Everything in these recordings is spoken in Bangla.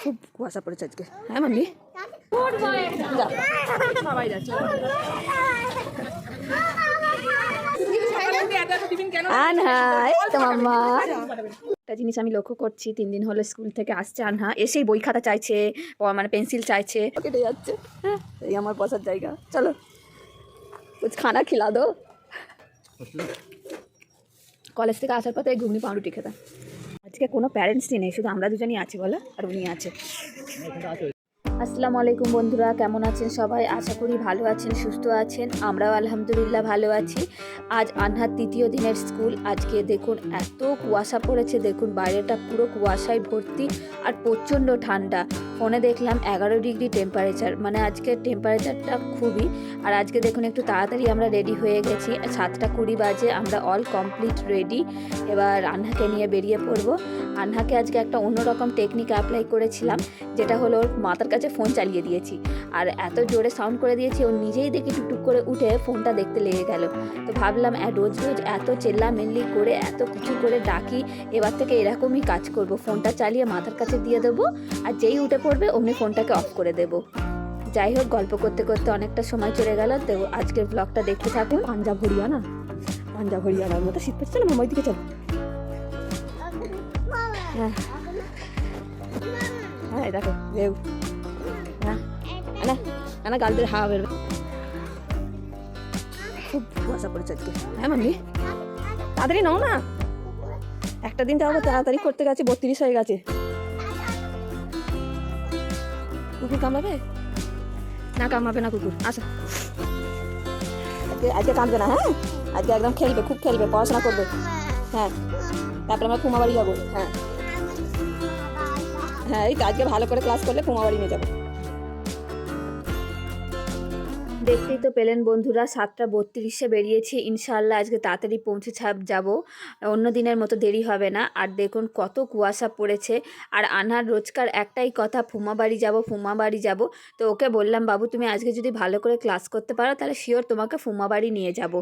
খুব কুয়াশা পড়েছে আজকে। হ্যাঁ মাম্মি? একটা জিনিস আমি লক্ষ্য করছি তিন দিন হলো স্কুল থেকে আসছে আনহা এসেই বই খাতা চাইছে মানে পেন্সিল চাইছে। কেটে যাচ্ছে। হ্যাঁ। এই আমার বসার জায়গা। চলো কুছ খানা খিলা দো কলেজ থেকে আসার পথে এই ঘুগনি পাউরুটি খেতাম। আজকে কোনো প্যারেন্টসই নেই, শুধু আমরা দুজনই আছি বলো, আর উনি আছে। আসসালামু আলাইকুম বন্ধুরা, কেমন আছেন সবাই? আশা করি ভালো আছেন, সুস্থ আছেন, আমরাও আলহামদুলিল্লাহ ভালো আছি। আজ আনহার তৃতীয় দিনের স্কুল, আজকে দেখুন এত কুয়াশা পড়েছে, দেখুন বাইরেটা পুরো কুয়াশায় ভর্তি আর প্রচণ্ড ঠান্ডা। ফোনে দেখলাম এগারো ডিগ্রি টেম্পারেচার মানে আজকে টেম্পারেচারটা খুবই। আর আজকে দেখুন একটু তাড়াতাড়ি আমরা রেডি হয়ে গেছি। সাতটা কুড়ি বাজে আমরা অল কমপ্লিট রেডি এবার রান্নাকে নিয়ে বেরিয়ে পড়ব। আনহাকে আজকে একটা অন্যরকম টেকনিক অ্যাপ্লাই করেছিলাম যেটা হলো ওর মাথার কাছে ফোন চালিয়ে দিয়েছি। আর এত জোরে সাউন্ড করে দিয়েছি ও নিজেই দেখে টুকটুক করে উঠে ফোনটা দেখতে লেগে গেল। তো ভাবলাম "এ, রোজ রোজ এত চেল্লা চেল্লামেল্লি করে এত কিছু করে ডাকি এবার থেকে এরকমই কাজ করব। ফোনটা চালিয়ে মাথার কাছে দিয়ে দেবো আর যেই উঠে পড়বে অমনি ফোনটাকে অফ করে দেবো। যাই হোক, গল্প করতে করতে অনেকটা সময় চলে গেল, তো আজকের ব্লগটা দেখতে থাকুন। পাঞ্জাব হরিয়ানা পাঞ্জাব হরিয়ানার মতো শীত পড়ছে চলো মুম্বাই দিকে চলো। হ্যাঁ। হ্যাঁ দেখো, ঢেউ। হ্যাঁ না না গাল দিয়ে হাওয়া বেরবে। খুব কুয়াশা পড়েছে হ্যাঁ মাম্মি? তাড়াতাড়ি নাও না। একটা দিন তাও তাড়াতাড়ি করতে গেছে, বত্রিশ হয়ে গেছে। কুকুর কামড়াবে? না কামড়াবে না কুকুর। আচ্ছা। আজকে কাঁদবে না হ্যাঁ? আজকে একদম খেলবে, খুব খেলবে, পড়াশোনা করবে। হ্যাঁ। তারপরে আমরা কুমাবাড়ি যাব। হ্যাঁ। হ্যাঁ এই আজকে ভালো করে ক্লাস করলে কুমাবাড়ি নিয়ে যাব। দেখতেই তো পেলেন বন্ধুরা, সাতটা বত্রিশে বেরিয়েছি। ইনশাল্লাহ আজকে তাড়াতাড়ি পৌঁছে ছাপ যাব। অন্য দিনের মতো দেরি হবে না। আর দেখুন কত কুয়াশা পড়েছে। আর আনার রোজকার একটাই কথা, ফুমা বাড়ি যাব, ফুমা বাড়ি যাব। তো ওকে বললাম, বাবু, তুমি আজকে যদি ভালো করে ক্লাস করতে পারো, তাহলে শিওর তোমাকে ফুমা বাড়ি নিয়ে যাব।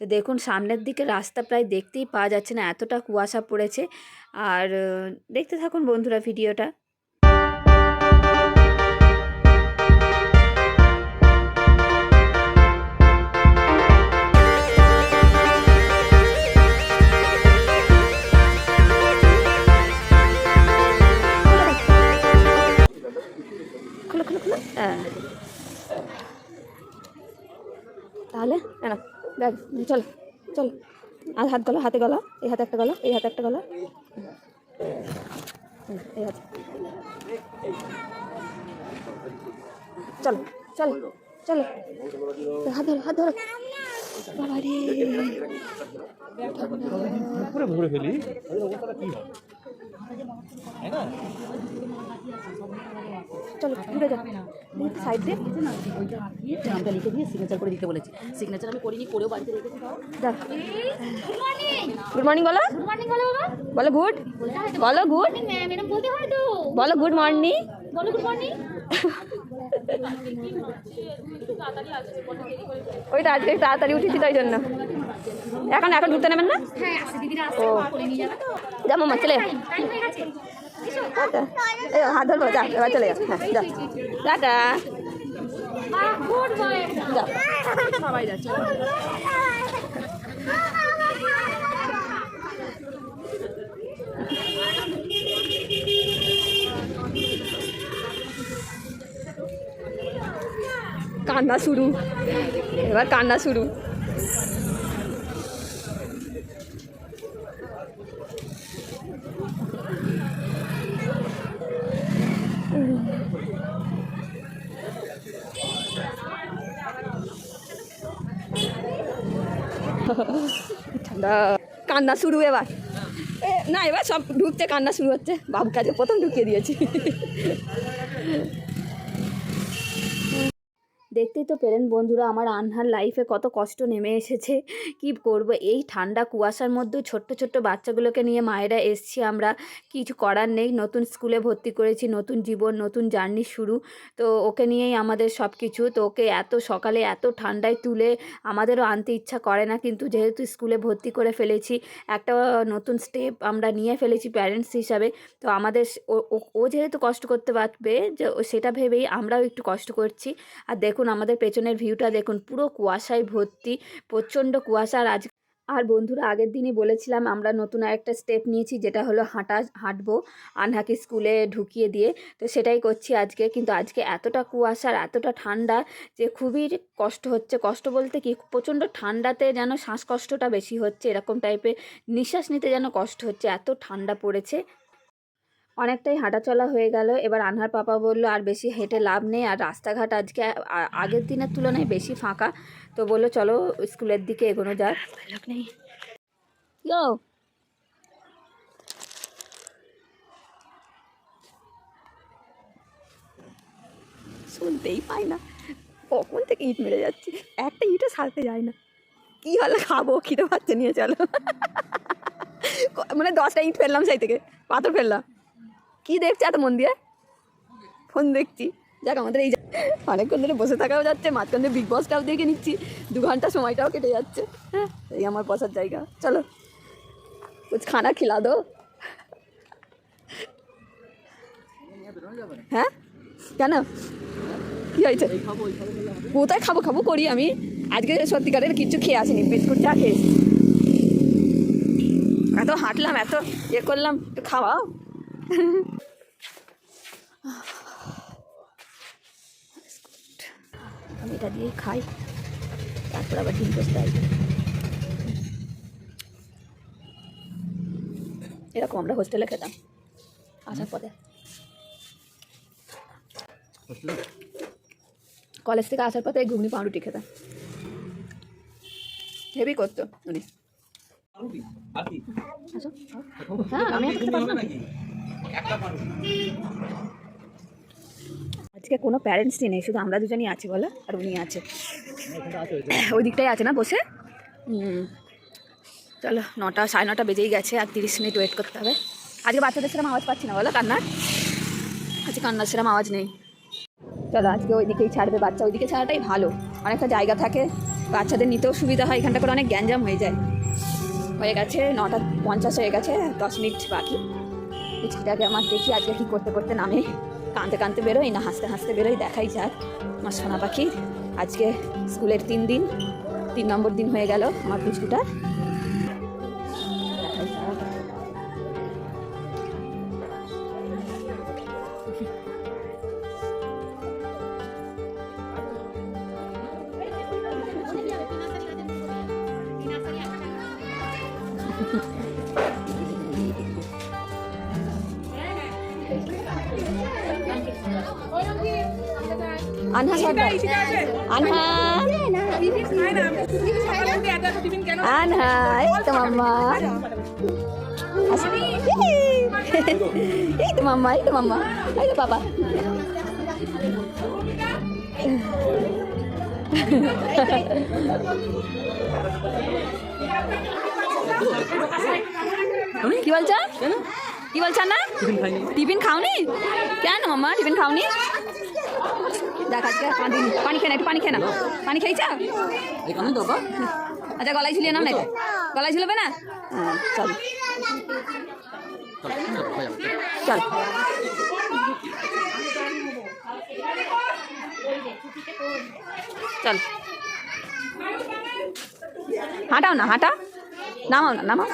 তো দেখুন, সামনের দিকে রাস্তা প্রায় দেখতেই পাওয়া যাচ্ছে না, এতটা কুয়াশা পড়েছে। আর, দেখতে থাকুন বন্ধুরা ভিডিওটা। ব্যাগ চলো চলো। আর হাত গলা, হাতে গলা, এই হাতে একটা গলা, এই হাতে একটা গলা। এই হাতে। চলো চলো চলো। হাত ধরো হাত ধরো। বাবা রে ভরে ফেলি। চলো ঘুরে যাও সাইড দিয়ে নামটা লিখে দিয়ে। সিগনেচার করে দিতে বলেছি সিগনেচার আমি করিনি করেও বাড়িতে রেখেছি গুড মর্নিং বলো। মর্নিং বলো বাবা। বলো গুড বলো গুড ম্যাম বলতে হয় তো। বলো গুড মর্নিং বলো গুড মর্নিং আজকে একটু তাড়াতাড়ি উঠেছি তাই জন্য। এখন এখন ঢুকতে নেবেন না? হ্যাঁ ও। যা মামা চলে। এই হাত ধরবো যা এবার চলে যা। হ্যাঁ যা। টাটা। সবাই যাচ্ছে। কান্না শুরু। এবার কান্না শুরু। ঠান্ডা। কান্না শুরু এবার। না, এবার সব ঢুকছে, কান্না শুরু হচ্ছে। বাবু কাজে প্রথম ঢুকিয়ে দিয়েছি। দেখতেই তো পেলেন বন্ধুরা, আমার আনহার লাইফে কত কষ্ট নেমে এসেছে। কি করব? এই ঠান্ডা কুয়াশার মধ্যে ছোট্ট ছোট্ট বাচ্চাগুলোকে নিয়ে মায়েরা এসছি আমরা। কিছু করার নেই, নতুন স্কুলে ভর্তি করেছি, নতুন জীবন, নতুন জার্নি শুরু। তো ওকে নিয়েই আমাদের সব কিছু তো ওকে এত সকালে এত ঠান্ডায় তুলে আমাদেরও আনতে ইচ্ছা করে না, কিন্তু যেহেতু স্কুলে ভর্তি করে ফেলেছি, একটা নতুন স্টেপ আমরা নিয়ে ফেলেছি প্যারেন্টস হিসাবে। তো আমাদের ও- যেহেতু কষ্ট করতে পারবে, যে সেটা ভেবেই আমরাও একটু কষ্ট করছি। আর দেখুন আমাদের পেছনের ভিউটা দেখুন, পুরো কুয়াশায় ভর্তি, প্রচণ্ড কুয়াশা। আজ আর বন্ধুরা, আগের দিনই বলেছিলাম, আমরা নতুন আরেকটা স্টেপ নিয়েছি, যেটা হলো হাঁটা, হাঁটবো আনহাকে স্কুলে ঢুকিয়ে দিয়ে। তো সেটাই করছি আজকে। কিন্তু আজকে এতটা কুয়াশার এতটা ঠান্ডা যে খুবই কষ্ট হচ্ছে। কষ্ট বলতে কি, প্রচণ্ড ঠান্ডাতে যেন শ্বাসকষ্টটা বেশি হচ্ছে, এরকম টাইপের নিঃশ্বাস নিতে যেন কষ্ট হচ্ছে, এত ঠান্ডা পড়েছে। অনেকটাই হাঁটাচলা হয়ে গেল। এবার আনহার পাপা বলল আর বেশি হেঁটে লাভ নেই আর রাস্তাঘাট আজকে আগের দিনের তুলনায় বেশি ফাঁকা। তো বলল চলো স্কুলের দিকে এগোনো যাক। ইয়ো! শুনতেই পাই না কখন থেকে ইট মেরে যাচ্ছি একটা ইটও সারতে যায় না। কী হলো খাব খিদে পাচ্ছে নিয়ে চলো। মানে দশটা ইট ফেললাম সেই থেকে পাথর ফেললাম। কি দেখছি এত মন দিয়ে? ফোন দেখছি। যাক, আমাদের এই অনেকক্ষণ ধরে বসে থাকাও যাচ্ছে, মাঝখান দিয়ে বিগ বসটাও দেখে নিচ্ছি। দু ঘণ্টা সময়টাও কেটে যাচ্ছে। হ্যাঁ এই আমার বসার জায়গা। চলো, কুছ খানা খিলা দো হ্যাঁ? কেন? কি হয়েছে? কোথায় খাব খাব করি আমি? আজকে সত্যিকারের কিছু খেয়ে আসিনি, বিস্কুট চা খেয়ে এসেছি। এত হাঁটলাম, এত ইয়ে করলাম, একটু খাওয়াও। আমি এটা দিয়ে খাই। তারপর আবার ডিম পোস্ট আসবে এরকম আমরা হোস্টেলে খেতাম। আসার পরে কলেজ থেকে আসার পথে ঘুগনি পাউরুটি খেতাম। হেভি করতো উনি। হ্যাঁ আমি আজকে কোনো প্যারেন্টসই নেই শুধু আমরা দুজনই আছি বলো আর উনি আছে। ওই দিকটাই আছে না বসে? চলো নটা সাড়ে নটা বেজেই গেছে আর তিরিশ মিনিট ওয়েট করতে হবে। আজকে বাচ্চাদের সেরকম আওয়াজ পাচ্ছি না বলো কান্নার? আজকে কান্নার সেরকম আওয়াজ নেই। চলো আজকে ওই দিকেই ছাড়বে বাচ্চা ওইদিকে ছাড়াটাই ভালো। অনেকটা জায়গা থাকে বাচ্চাদের নিতেও সুবিধা হয় এখানটা করে অনেক গ্যাঞ্জাম হয়ে যায়। হয়ে গেছে নটা পঞ্চাশ হয়ে গেছে দশ মিনিট বাকি। পুচকিটাকে আমার দেখি, আজকে কী করতে করতে নামে। কাঁদতে কাঁদতে বেরোই না, হাসতে হাসতে বেরোই, দেখাই যাক। আমার সোনা পাখি, আজকে স্কুলের তিন দিন, তিন নম্বর দিন হয়ে গেল আমার পুচকুটার। আনহা সর্দার আনহা আনহা এই তো মাম্মা আসো। এই তো মাম্মা এই তো মাম্মা এই তো বাবা কি বলছো কি বলছো না টিফিন খাওনি কেন মাম্মা টিফিন খাওনি দেখ আজকে পানি পানি খেয়ে না একটু পানি খেয়ে না। পানি খেয়েছ? আচ্ছা গলায় ঝুলিয়ে নাও না গলায় ঝুলবে না? হ্যাঁ চল। চল। চল। হাঁটাও না হাঁটা নামাও না নামাও।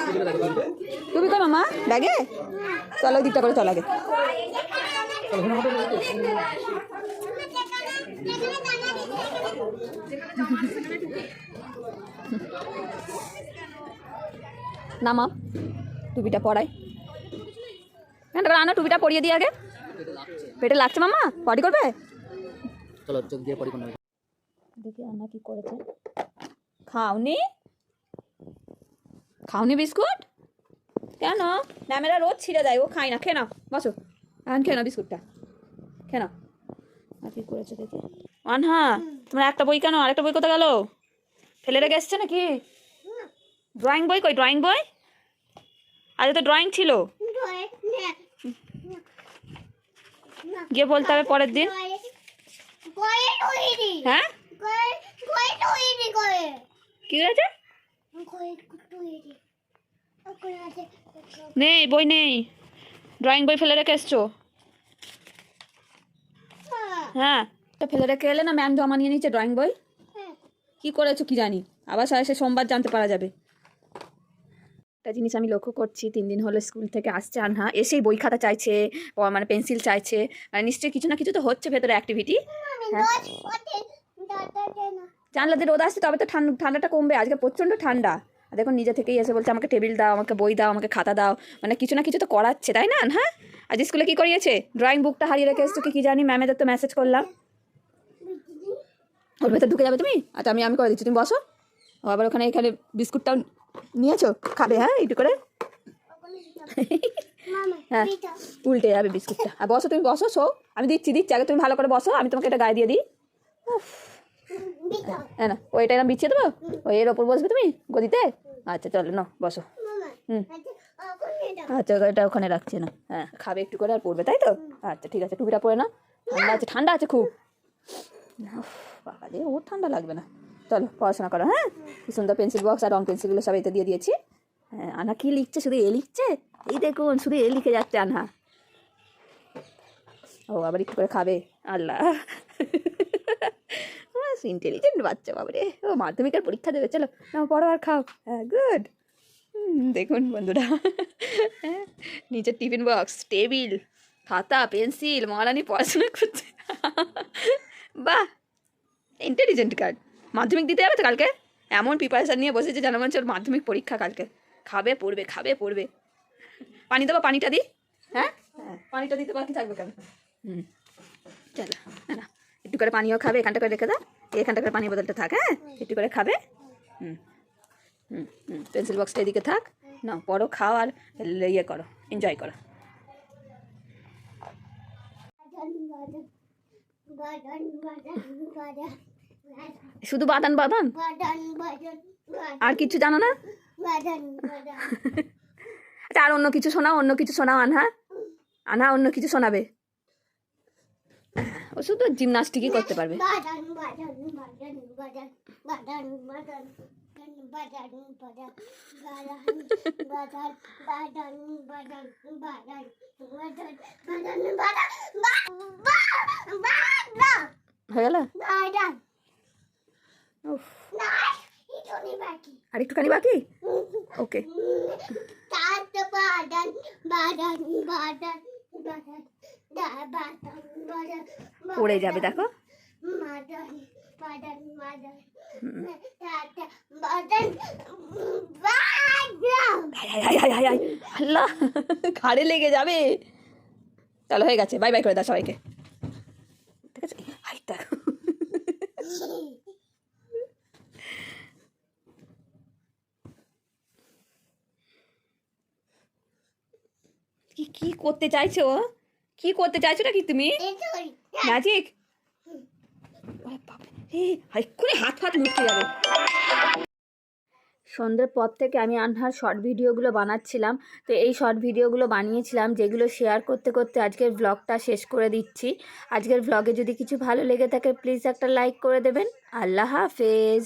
তুমি কই মামা ব্যাগে? চলো দিকটা করে চল আগে। নামাও টুপিটা পরাই। কেন আনো টুপিটা পরিয়ে দিই আগে। পেটে লাগছে মামা? পটি করবে? চলো চোখ দিয়ে পরিপূর্ণ দেখি রান্না কি করেছে। খাওনি? খাওনি বিস্কুট? কেন? ম্যামেরা রোজ ছিঁড়ে দেয় ও খায় না। খেয়ে নাও বসো। এখন খেয়ে নাও বিস্কুটটা। খেয়ে নাও। আর কি করেছে দেখি। আনহা তোমার একটা বই কেন? আরেকটা বই কোথায় গেল? ফেলে রেখে এসছে নাকি? ড্রয়িং বই কই? ড্রয়িং বই? আজ তো ড্রয়িং ছিল। গিয়ে বলতে হবে পরের দিন। হ্যাঁ? কি হয়েছে? নেই, বই নেই। ড্রয়িং বই ফেলে রেখে এসছো। হ্যাঁ। তো ফেলে রেখে এলে না ম্যাম জমা নিয়ে নিচ্ছে ড্রয়িং বই কি করেছ কি জানি? আবার সারা সে সোমবার জানতে পারা যাবে। একটা জিনিস আমি লক্ষ্য করছি তিন দিন হলো স্কুল থেকে আসছে আনহা এসেই বই খাতা চাইছে মানে পেন্সিল চাইছে মানে নিশ্চয়ই কিছু না কিছু তো হচ্ছে ভেতরে অ্যাক্টিভিটি জানলা দিয়ে রোদ আসছে তবে তো ঠান্ডা ঠান্ডাটা কমবে আজকে প্রচণ্ড ঠান্ডা। আর দেখুন নিজে থেকেই এসে বলছে আমাকে টেবিল দাও আমাকে বই দাও আমাকে খাতা দাও। মানে কিছু না কিছু তো করাচ্ছে তাই না হ্যাঁ আজ স্কুলে কি করিয়েছে? ড্রয়িং বুকটা হারিয়ে রেখে এসছো কি কি জানি? ম্যামেদের তো মেসেজ করলাম। ওর ভেতর ঢুকে যাবে তুমি? আচ্ছা আমি আমি করে দিচ্ছি। তুমি বসো। আবার ওখানে এখানে বিস্কুটটাও নিয়েছো? খাবে হ্যাঁ একটু করে? হ্যাঁ উল্টে যাবে বিস্কুটটা। আর বসো, তুমি বসো, শো। আমি দিচ্ছি দিচ্ছি। আগে তুমি ভালো করে বসো, আমি তোমাকে এটা গায়ে দিয়ে দিই। হ্যাঁ না ওইটা এরকম বিছিয়ে দেবো? ওই এর ওপর বসবে তুমি, গদিতে? আচ্ছা চলো না বসো। হুম। আচ্ছা এটা ওখানে রাখছে, না। হ্যাঁ খাবে একটু করে আর পড়বে, তাই তো? আচ্ছা ঠিক আছে, টুপিটা পরে না ঠান্ডা আছে ঠান্ডা আছে খুব। উফ, বাবা রে ওর ঠান্ডা লাগবে না। চলো পড়াশোনা করো হ্যাঁ? কি সুন্দর পেন্সিল বক্স আর রং পেন্সিলগুলো সব এতে দিয়ে দিয়েছি। হ্যাঁ আনা কি লিখছে? শুধু এ লিখছে? এই দেখুন শুধু এ লিখে যাচ্ছে আনা। ও আবার একটু করে খাবে। আল্লাহ। ইন্টেলিজেন্ট বাচ্চা বাবারে। ও মাধ্যমিকের পরীক্ষা দেবে চলো। না পড়ো আর খাও। হ্যাঁ গুড দেখুন বন্ধুরা। হ্যাঁ, নিচের টিফিন বক্স টেবিল খাতা পেন্সিল মহারানি পড়াশোনা করছে। বাহ ইন্টেলিজেন্ট কার্ড মাধ্যমিক দিতে যাবে তো কালকে? এমন প্রিপারেশান নিয়ে বসেছে জানা মনে ওর মাধ্যমিক পরীক্ষা কালকে। খাবে পড়বে খাবে পড়বে। পানি দেবো পানিটা দিই হ্যাঁ? পানিটা দিতে বাকি থাকবে কেন? হুম। চলো না, একটু করে পানিও খাবে এখানটা করে রেখে দাও। এখানটা করে পানি বোতলটা থাক হ্যাঁ? একটু করে খাবে। হুম। হুম হুম। পেন্সিল বক্সটা এদিকে থাক। না পড়ো খাও আর ইয়ে করো এনজয় করো। শুধু বাদান বাদান আর কিছু জানো না আচ্ছা আর অন্য কিছু শোনাও অন্য কিছু শোনাও আনহা আনহা অন্য কিছু শোনাবে ও শুধু জিমনাস্টিকই করতে পারবে হয়ে গেল আর একটুখানি বাকি? ওকে পড়ে যাবে দেখো। আল্লাহ ঘাড়ে লেগে যাবে। চলো হয়ে গেছে। বাই বাই করে দাও সবাইকে। কি কি করতে চাইছো? কি করতে চাইছো নাকি তুমি? ম্যাজিক এক্ষুনি হাত ফাত মুটকে যাবে। সন্ধ্যের পর থেকে আমি আনহার শর্ট ভিডিওগুলো বানাচ্ছিলাম। তো এই শর্ট ভিডিওগুলো বানিয়েছিলাম, যেগুলো শেয়ার করতে করতে আজকের ব্লগটা শেষ করে দিচ্ছি। আজকের ব্লগে যদি কিছু ভালো লেগে থাকে প্লিজ একটা লাইক করে দেবেন। আল্লাহ হাফেজ।